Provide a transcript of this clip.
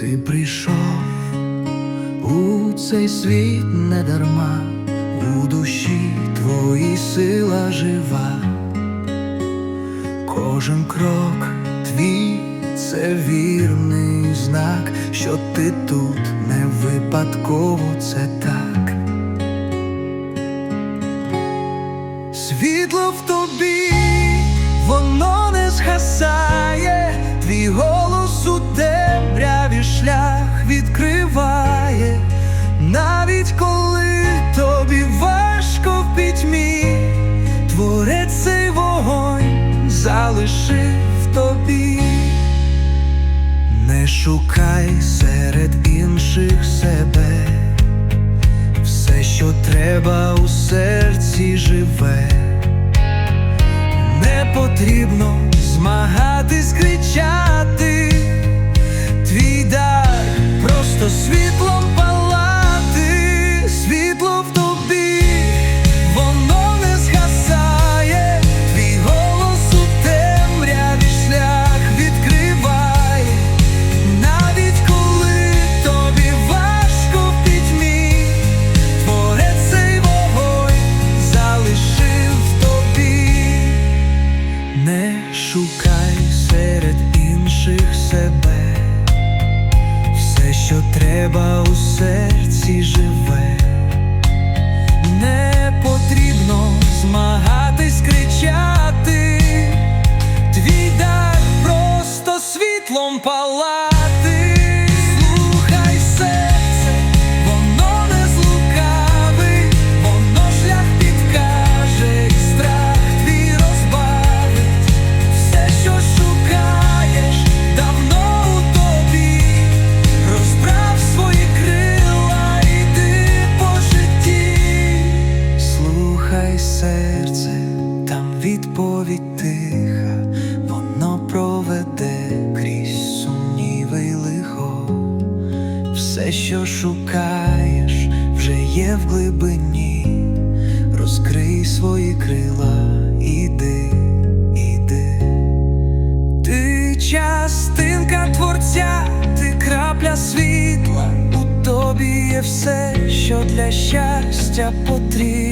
Ти прийшов у цей світ недарма, у душі твої сила жива, кожен крок твій це вірний знак, що ти тут не випадково це так. Світло в тобі, воно не згасає, твій голос. Шукай серед інших себе. Все, що треба у серці живе, не потрібно змагатись, що треба у серці живе, не потрібно змагатись, кричати, твій дар просто світлом палати. Відповідь тиха, воно проведе крізь сумніви й лихо. Все, що шукаєш, вже є в глибині. Розкрий свої крила, іди, іди. Ти частинка творця, ти крапля світла, у тобі є все, що для щастя потрібно.